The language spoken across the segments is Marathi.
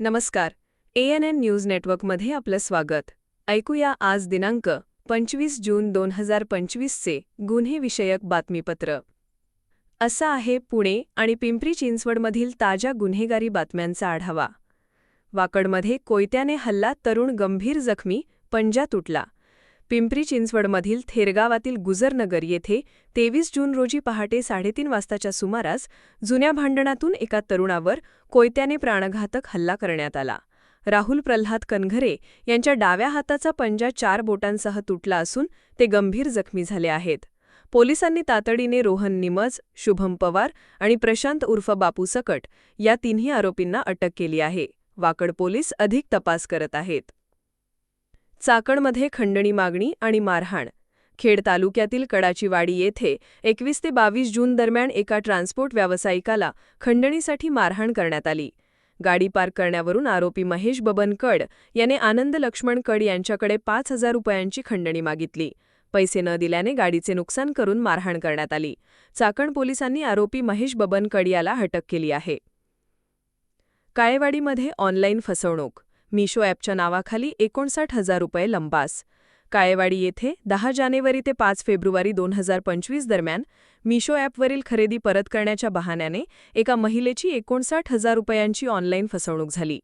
नमस्कार. एन एन न्यूज नेटवर्कमध्ये आपलं स्वागत. ऐकूया आज दिनांक पंचवीस जून दोन हजार पंचवीसचे गुन्हेविषयक बातमीपत्र. असा आहे पुणे आणि पिंपरी चिंचवडमधील ताज्या गुन्हेगारी बातम्यांचा आढावा. वाकडमध्ये कोयत्याने हल्ला तरुण गंभीर जखमी पंजा तुटला. पिंपरी चिंचवडमधील थेरगावातील गुजरनगर येथे तेवीस जून रोजी पहाटे साडेतीन वाजताच्या सुमारास जुन्या भांडणातून एका तरुणावर कोयत्याने प्राणघातक हल्ला करण्यात आला. राहुल प्रल्हाद कनघरे यांच्या डाव्या हाताचा पंजा चार बोटांसह तुटला असून ते गंभीर जखमी झाले आहेत. पोलिसांनी तातडीने रोहन निमज शुभम पवार आणि प्रशांत उर्फ बापू सकट या तिन्ही आरोपींना अटक केली आहे. वाकड पोलीस अधिक तपास करत आहेत. चाकणमध्ये खंडणी मागणी आणि मारहाण. खेड तालुक्यातील कडाचीवाडी येथे एकवीस ते बावीस जून दरम्यान एका ट्रान्सपोर्ट व्यावसायिकाला खंडणीसाठी मारहाण करण्यात आली. गाडी पार्क करण्यावरून आरोपी महेश बबन कड याने आनंद लक्ष्मण कड यांच्याकडे पाच हजार रुपयांची खंडणी मागितली. पैसे न दिल्याने गाडीचे नुकसान करून मारहाण करण्यात आली. चाकण पोलिसांनी आरोपी महेश बबन कड याला अटक केली आहे. काळेवाडीमध्ये ऑनलाईन फसवणूक मिशो ॲपच्या नावाखाली एकोणसाठ हजार रुपये लंबास. काळेवाडी येथे दहा जानेवारी ते पाच फेब्रुवारी दोन हजार पंचवीस दरम्यान मिशो ॲपवरील खरेदी परत करण्याच्या बहाण्याने एका महिलेची एकोणसाठ हजार रुपयांची ऑनलाईन फसवणूक झाली.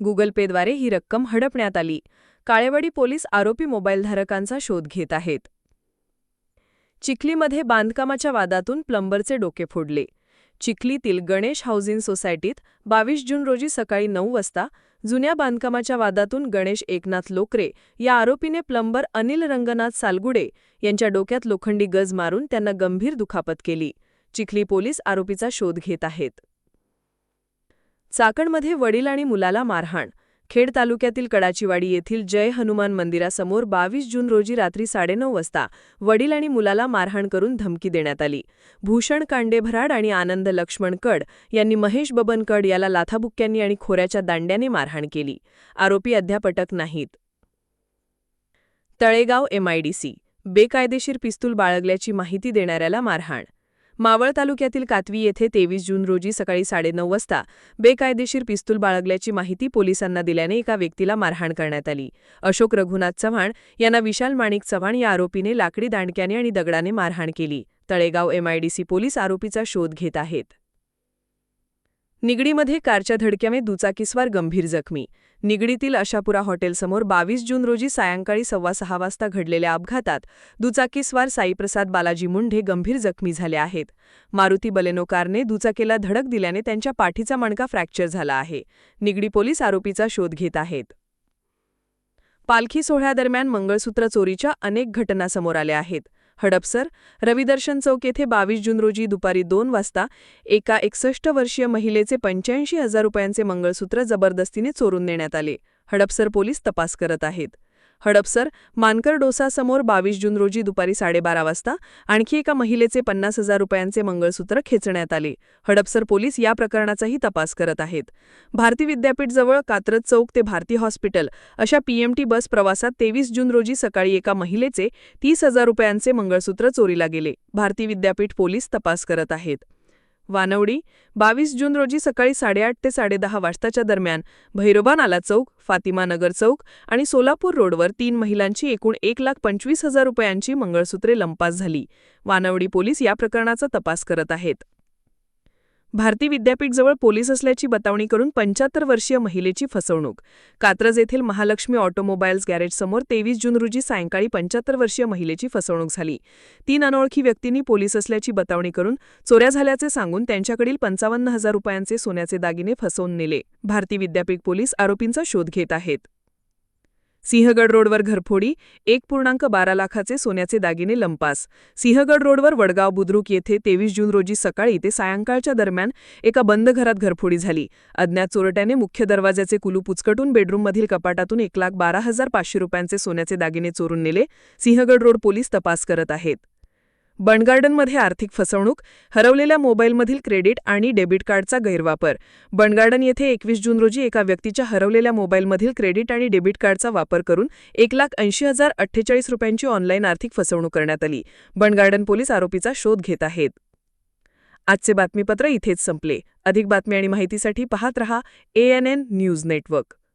गुगल पेद्वारे ही रक्कम हडपण्यात आली. काळेवाडी पोलीस आरोपी मोबाईलधारकांचा शोध घेत आहेत. चिखलीमध्ये बांधकामाच्या वादातून प्लंबरचे डोके फोडले. चिखलीतील गणेश हाऊसिंग सोसायटीत बावीस जून रोजी सकाळी नऊ वाजता जुन्या बांधकामाच्या वादातून गणेश एकनाथ लोकरे या आरोपीने प्लंबर अनिल रंगनाथ सालगुडे यांच्या डोक्यात लोखंडी गज मारून त्यांना गंभीर दुखापत केली. चिखली पोलीस आरोपीचा शोध घेत आहेत. चाकणमध्ये वडील आणि मुलाला मारहाण खेड तालुक्यातील कडाचीवाडी येथील जय हनुमान मंदिरासमोर बावीस जून रोजी रात्री साडेनऊ वाजता वडील आणि मुलाला मारहाण करून धमकी देण्यात आली. भूषण कांडेभराड आणि आनंद लक्ष्मण कड यांनी महेश बबन कड याला लाथाबुक्क्यांनी आणि खोऱ्याच्या दांड्याने मारहाण केली. आरोपी अध्यापटक नाहीत. तळेगाव एमआयडीसी बेकायदेशीर पिस्तूल बाळगल्याची माहिती देणाऱ्याला मारहाण मावळ तालुक्यातील कातवी येथे तेवीस जून रोजी सकाळी साडेनऊ वाजता बेकायदेशीर पिस्तूल बाळगल्याची माहिती पोलिसांना दिल्याने एका व्यक्तीला मारहाण करण्यात आली. अशोक रघुनाथ चव्हाण यांना विशाल माणिक चव्हाण या आरोपीने लाकडी दांडक्याने आणि दगडाने मारहाण केली. तळेगाव एमआयडीसी पोलीस आरोपीचा शोध घेत आहेत. निगडीमध्ये कारच्या धडक्याने दुचाकीस्वार गंभीर जखमी निगडीतील अशापुरा हॉटेलसमोर बावीस जून रोजी सायंकाळी सव्वा सहा वाजता घडलेल्या अपघातात दुचाकीस्वार साईप्रसाद बालाजी मुंढे गंभीर जखमी झाले आहेत. मारुती बलेनो कारने दुचाकीला धडक दिल्याने त्यांच्या पाठीचा मणका फ्रॅक्चर झाला आहे. निगडी पोलीस आरोपीचा शोध घेत आहेत. पालखी सोहळ्यादरम्यान मंगळसूत्र चोरीच्या अनेक घटना समोर आल्या आहेत. हडपसर रविदर्शन चौक येथे बावीस जून रोजी दुपारी दोन वाजता एका एकसष्ट वर्षीय महिलेचे पंच्याऐंशी हजार रुपयांचे मंगळसूत्र जबरदस्तीने चोरून नेण्यात आले. हडपसर पोलीस तपास करत आहेत. हडपसर मानकर डोसासमोर बावीस जून रोजी दुपारी साडेबारा वाजता आणखी एका महिलेचे पन्नास हजार रुपयांचे मंगळसूत्र खेचण्यात आले. हडपसर पोलीस या प्रकरणाचाही तपास करत आहेत. भारती विद्यापीठजवळ कात्रज चौक ते भारती हॉस्पिटल अशा पीएमटी बस प्रवासात तेवीस जून रोजी सकाळी एका महिलेचे तीस हजार रुपयांचे मंगळसूत्र चोरीला गेले. भारती विद्यापीठ पोलीस तपास करत आहेत. वानवडी बावीस जून रोजी सकाळी साडेआठ ते साडेदहा वाजताच्या दरम्यान भैरोबा नाला चौक फातिमा नगर चौक आणि सोलापूर रोडवर तीन महिलांची एकूण एक लाख पंचवीस हजार रुपयांची मंगळसूत्रे लंपास झाली. वानवडी पोलीस या प्रकरणाचा तपास करत आहेत. भारती विद्यापीठजवळ पोलीस असल्याची बतावणी करून पंच्याहत्तर वर्षीय महिलेची फसवणूक. कात्रज येथील महालक्ष्मी ऑटोमोबाईल्स गॅरेजसमोर तेवीस जून रोजी सायंकाळी पंच्याहत्तर वर्षीय महिलेची फसवणूक झाली. तीन अनोळखी व्यक्तींनी पोलीस असल्याची बतावणी करून चोऱ्या झाल्याचे सांगून त्यांच्याकडील पंचावन्न हजार रुपयांचे सोन्याचे दागिने फसवून नेले. भारती विद्यापीठ पोलीस आरोपींचा शोध घेत आहेत. सिंहगड रोडवर घरफोडी एक पूर्णांक बारा लाखाचे सोन्याचे दागिने लंपास. सिंहगड रोडवर वडगाव बुद्रुक येथे तेवीस जून रोजी सकाळी ते सायंकाळच्या दरम्यान एका बंद घरात घरफोडी झाली. अज्ञात चोरट्याने मुख्य दरवाजाचे कुलूप उचकटून बेडरूममधील कपाटातून एक लाख बारा हजार पाचशे रुपयांचे सोन्याचे दागिने चोरून नेले. सिंहगड रोड पोलीस तपास करत आहेत. बंडगार्डनमध्ये आर्थिक फसवणूक हरवलेल्या मोबाईलमधील क्रेडिट आणि डेबिट कार्डचा गैरवापर. बणगार्डन येथे एकवीस जून रोजी एका व्यक्तीच्या हरवलेल्या मोबाईलमधील क्रेडिट आणि डेबिट कार्डचा वापर करून एक लाख ऐंशी हजार अठ्ठेचाळीस रुपयांची ऑनलाईन आर्थिक फसवणूक करण्यात आली. बंडगार्डन पोलीस आरोपीचा शोध घेत आहेत. आजचे बातमीपत्र इथेच संपले. अधिक बातमी आणि माहितीसाठी पाहत रहा एएनएन न्यूज नेटवर्क